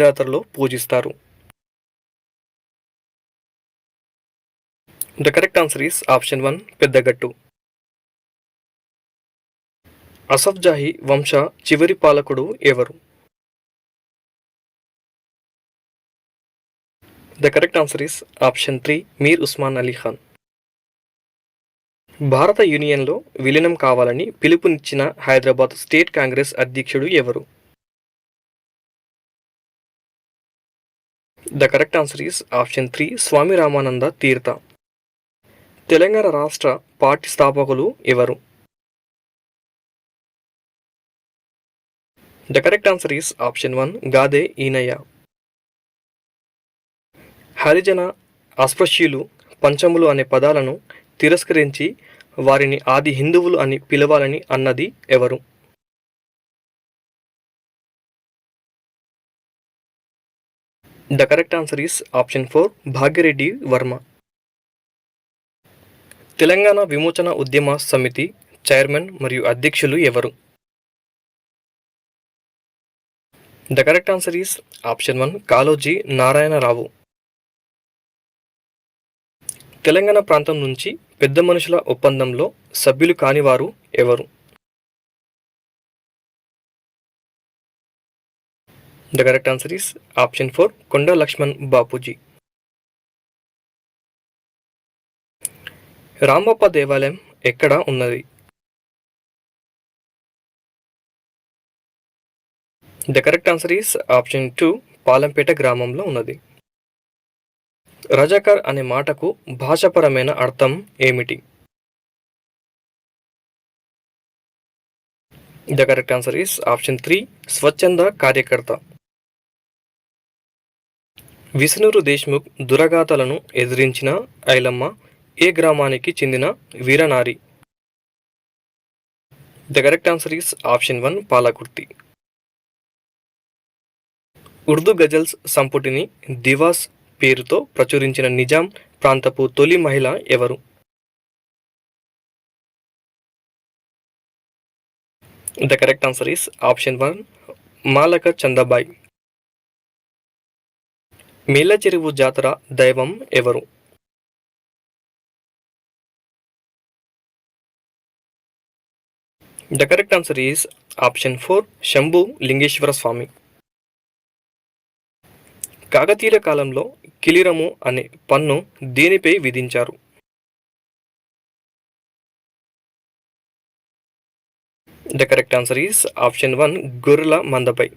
జాతరలో పూజిస్తారు. The correct answer is option one Peddagattu. Asaf Jahi వంశ చివరి పాలకుడు ఎవరు? The correct answer is option three Mir Osman Ali Khan. భారత యూనియన్లో విలీనం కావాలని పిలుపునిచ్చిన హైదరాబాద్ స్టేట్ కాంగ్రెస్ అధ్యక్షుడు ఎవరు? The correct answer is option three Swami Ramananda Tirtha Telangana రాష్ట్ర పార్టీ స్థాపకులు ఎవరు? The correct answer is option one Gade Innaiah హరిజన అస్పృశ్యులు పంచములు అనే పదాలను తిరస్కరించి వారిని ఆది హిందువులు అని పిలవాలని అన్నది ఎవరు? The correct answer is option four Bhagyareddy Varma Telangana విమోచన ఉద్యమ సమితి చైర్మన్ మరియు అధ్యక్షులు ఎవరు? The correct answer is option one Kaloji Narayanarao. Telangana ప్రాంతం నుంచి పెద్ద మనుషుల ఒప్పందంలో సభ్యులు కానివారు ఎవరు? The correct answer is option four Konda Laxman Bapuji Ramappa దేవాలయం ఎక్కడ ఉన్నది the correct answer is option two Palampet గ్రామంలో ఉన్నది రజాకర్ అనే మాటకు భాషాపరమైన అర్థం ఏమిటి the correct answer is option three స్వచ్ఛంద కార్యకర్త విసునూరు దేశ్ముఖ్ దురగాతలను ఎదిరించిన ఐలమ్మ ఏ గ్రామానికి చెందిన వీరనారి? The correct answer is option one Palakurthi. Urdu ghazals సంపుటిని దివాస్ పేరుతో ప్రచురించిన నిజాం ప్రాంతపు తొలి మహిళ ఎవరు? The correct answer is option one Mahlaqa Chandabai. Mella Cheruvu జాతర దైవం ఎవరు? The correct answer is option four Shambhu Lingeshwara Swamy. కాకతీయుల కాలంలో కిలిరము అనే పన్ను దేనిపై విధించారు? The correct answer is option one గొర్రెల మందపై.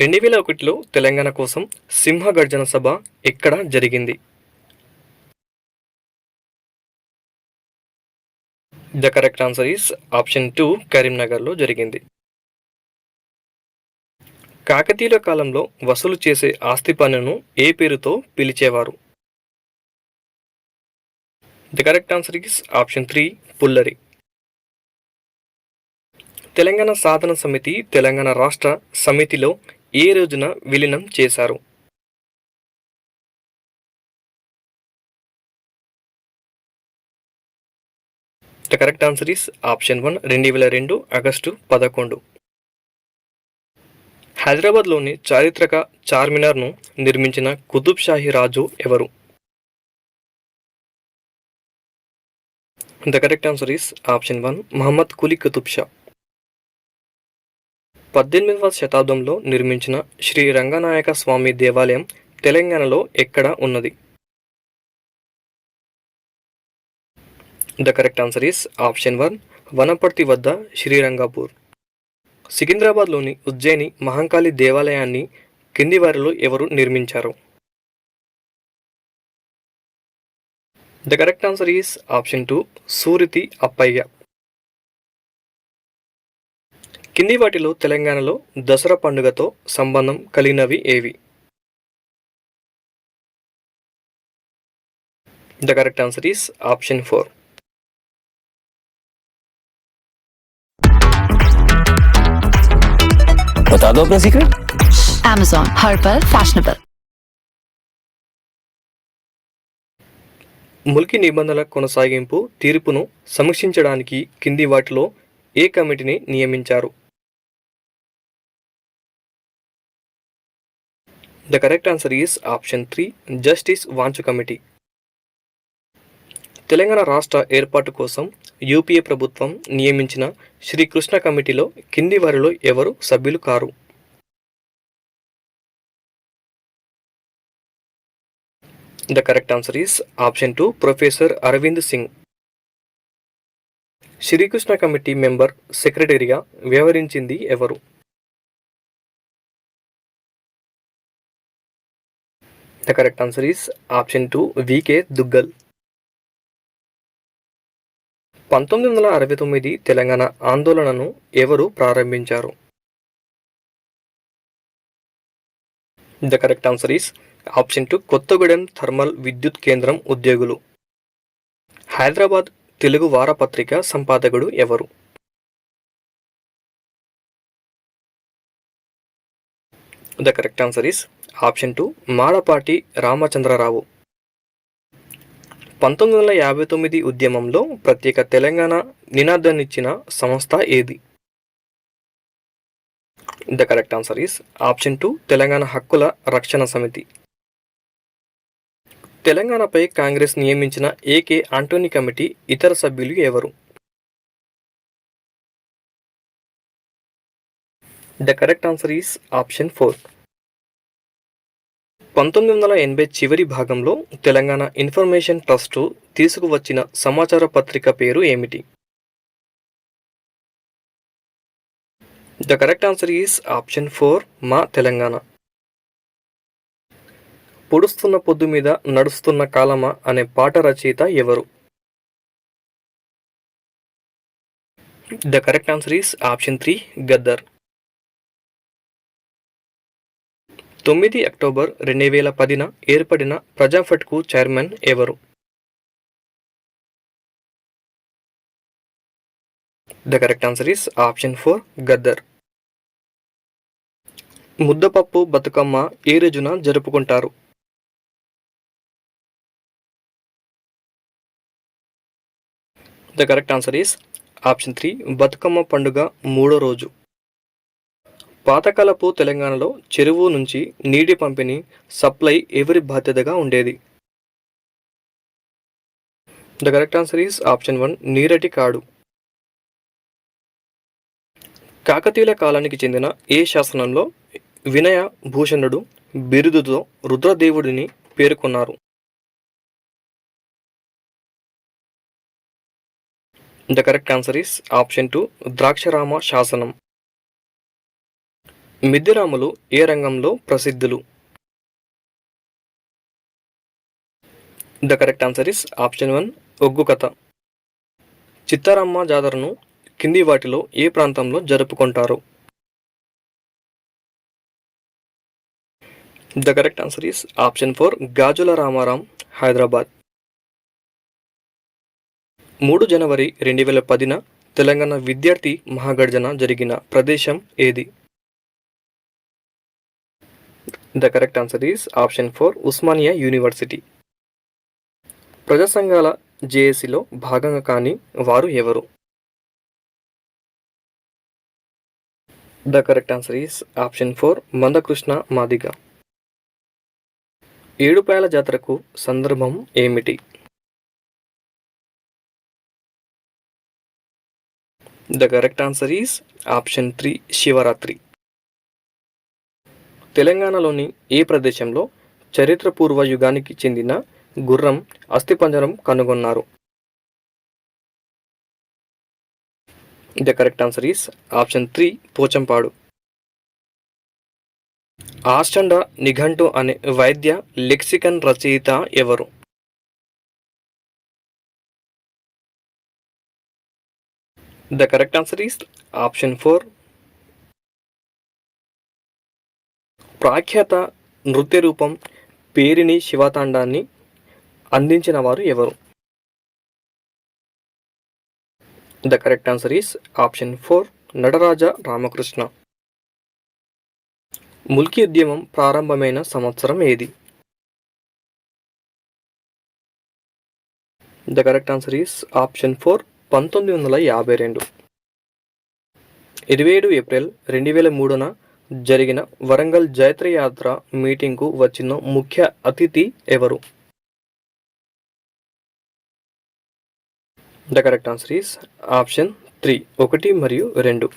రెండు వేల ఒకటిలో తెలంగాణ కోసం సింహ గర్జన సభ ఎక్కడ జరిగింది. The correct answer is option two కరీంనగర్లో జరిగింది. కాకతీయుల కాలంలో వసూలు చేసే ఆస్తి పన్నును ఏ పేరుతో పిలిచేవారు? The correct answer is option three పుల్లరి. Telangana సాధన సమితి తెలంగాణ రాష్ట్ర సమితిలో ఏ రోజున విలీనం చేశారు? The correct answer is option one రెండు వేల రెండు ఆగస్టు పదకొండు. హైదరాబాద్లోని చారిత్రక చార్మినార్ను నిర్మించిన కుతుబ్ షాహీ రాజు ఎవరు? The correct answer is option one Mohammed Quli Qutub Shah. పద్దెనిమిదవ శతాబ్దంలో నిర్మించిన శ్రీ రంగనాయక స్వామి దేవాలయం తెలంగాణలో ఎక్కడ ఉన్నది? The correct answer is option one Wanaparthy వద్ద శ్రీరంగాపూర్. సికింద్రాబాద్లోని ఉజ్జయిని మహంకాళి దేవాలయాన్ని కింది వారిలో ఎవరు నిర్మించారు? The correct answer is option two Suriti Appayya. కింది వాటిలో తెలంగాణలో దసరా పండుగతో సంబంధం కలిగినవి ఏవి the correct answer is option four बता दो अपना सीक्रेट Amazon हर पल फैशनेबल ముల్కి నిబంధనల కొనసాగింపు తీర్పును సమీక్షించడానికి కింది వాటిలో ఏ కమిటీని నియమించారు The correct answer is option three justice Wanchoo committee Telangana రాష్ట్ర ఏర్పాటు కోసం యూపీఏ ప్రభుత్వం నియమించిన శ్రీకృష్ణ కమిటీలో కింది వారిలో ఎవరు సభ్యులు car? The correct answer is option two professor Arvind Singh Srikrishna committee member సెక్రటరీగా వ్యవహరించింది ఎవరు? The correct answer is option two V K Duggal పంతొమ్మిది వందల అరవై తొమ్మిది తెలంగాణ ఆందోళనను ఎవరు ప్రారంభించారు? The correct answer is option two Kothagudem thermal విద్యుత్ కేంద్రం ఉద్యోగులు. హైదరాబాద్ తెలుగు వారపత్రిక సంపాదకుడు ఎవరు? The correct answer is option two Madapati Ramachandrarao. పంతొమ్మిది వందల యాభై తొమ్మిది ఉద్యమంలో ప్రత్యేక తెలంగాణ నినాదాన్నిచ్చిన సంస్థ ఏది? The correct answer is option two Telangana Hakkula Rakshana Samithi. తెలంగాణపై కాంగ్రెస్ నియమించిన ఏకే ఆంటోనీ కమిటీ ఇతర సభ్యులు ఎవరు? The correct answer is option four. పంతొమ్మిది వందల ఎనభై చివరి భాగంలో తెలంగాణ ఇన్ఫర్మేషన్ ట్రస్టు తీసుకువచ్చిన సమాచార పత్రిక పేరు ఏమిటి? The correct answer is option four Maa Telangana. పొడుస్తున్న పొద్దు మీద నడుస్తున్న కాలమా అనే పాట రచయిత ఎవరు? The correct answer is option three Gaddar. తొమ్మిది అక్టోబర్ రెండు వేల పదిన ఏర్పడిన ప్రజాఫట్కు చైర్మన్ ఎవరు? The correct answer is option four Gaddar. Muddapappu Bathukamma ఏ రోజున జరుపుకుంటారు? The correct answer is option three Bathukamma పండుగ మూడో రోజు. పాతకాలపు తెలంగాణలో చెరువు నుంచి నీటి పంపిణీ సప్లై ఎవరి బాధ్యతగా ఉండేది? The correct answer is option one Neerati కాడు. కాకతీయుల కాలానికి చెందిన ఏ శాసనంలో వినయ భూషణుడు బిరుదుతో రుద్రదేవుడిని పేర్కొన్నారు? The correct answer is option two Draksharama శాసనం. మిద్దిరాములు ఏ రంగంలో ప్రసిద్ధులు? The correct answer is option one Oggu Katha. Chittaramma జాతరను కింది వాటిలో ఏ ప్రాంతంలో జరుపుకుంటారు? The correct answer is option four Gajula Ramaram Hyderabad. మూడు జనవరి రెండు వేల పదిన తెలంగాణ విద్యార్థి మహాగర్జన జరిగిన ప్రదేశం ఏది? The correct answer is option four Osmania University ప్రజా సంఘాల జేఏసీలో భాగంగా కాని వారు ఎవరు? The correct answer is option four Manda Krishna Madiga. Edupayala జాతరకు సందర్భం ఏమిటి? The correct answer is option three Shivaratri. తెలంగాణలోని ఏ ప్రదేశంలో చరిత్రపూర్వ యుగానికి చెందిన గుర్రం అస్థిపంజరం కనుగొన్నారు? The correct answer is option three Pochampadu. ఆస్టండ నిఘంటు అనే వైద్య లెక్సికన్ రచయిత ఎవరు? The correct answer is option four ప్రాఖ్యాత నృత్య రూపం పేరిని శివతాండాన్ని అందించిన వారు ఎవరు? The correct answer is option four Nataraja Ramakrishna. Mulki ఉద్యమం ప్రారంభమైన సంవత్సరం ఏది? The correct answer is option four పంతొమ్మిది వందల యాభై రెండు. ఇరవై ఏడు ఏప్రిల్ రెండు వేల మూడున జరిగిన వరంగల్ జైత్రయాత్ర మీటింగ్కు వచ్చిన ముఖ్య అతిథి ఎవరు? The correct answer is option three ఒకటి మరియు రెండు.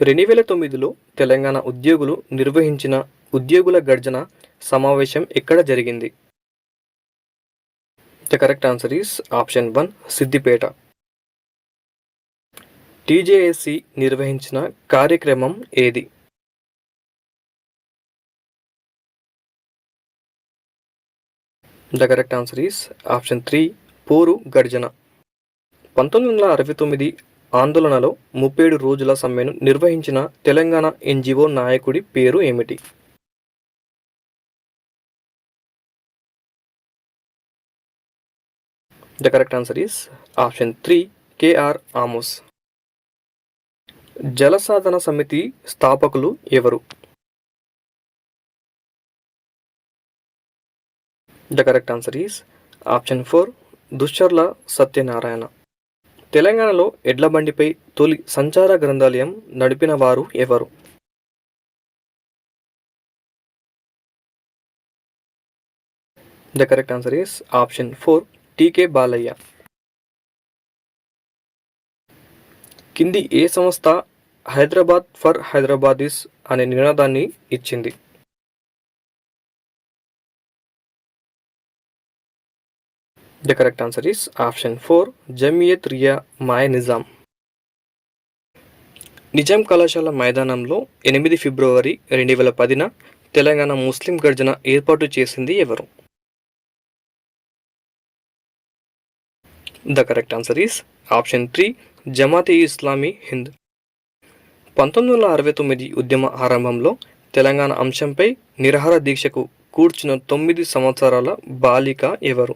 రెండు వేల తొమ్మిదిలో తెలంగాణ ఉద్యోగులు నిర్వహించిన ఉద్యోగుల గర్జన సమావేశం ఎక్కడ జరిగింది? The correct answer is option one Siddipet. TJSC నిర్వహించిన కార్యక్రమం ఏది? The correct answer is option three పోరు గర్జన. పంతొమ్మిది వందల అరవై తొమ్మిది ఆందోళనలో ముప్పై ఏడు రోజుల సమ్మెను నిర్వహించిన తెలంగాణ ఎన్జిఓ నాయకుడి పేరు ఏమిటి? The correct answer is option three K R Amos. Jalasadhana Samithi స్థాపకులు ఎవరు? The correct answer is option four Duscharla Satyanarayana. తెలంగాణలో ఎడ్ల బండిపై తొలి సంచార గ్రంథాలయం నడిపిన వారు ఎవరు? The correct answer is option four T K Balayya. కింది ఏ సంస్థ హైదరాబాద్ ఫర్ హైదరాబాదీస్ అనే నినాదాన్ని ఇచ్చింది? The correct answer is option four Jamiat Riya మాయ నిజాం. నిజాం కళాశాల మైదానంలో ఎనిమిది ఫిబ్రవరి రెండు వేల పదిన తెలంగాణ ముస్లిం గర్జన ఏర్పాటు చేసింది ఎవరు? The correct answer is option three Jamaat Islami Hind. పంతొమ్మిది వందల అరవై తొమ్మిది ఉద్యమ ఆరంభంలో తెలంగాణ అంశంపై నిరహార దీక్షకు కూర్చున్న తొమ్మిది సంవత్సరాల బాలిక ఎవరు?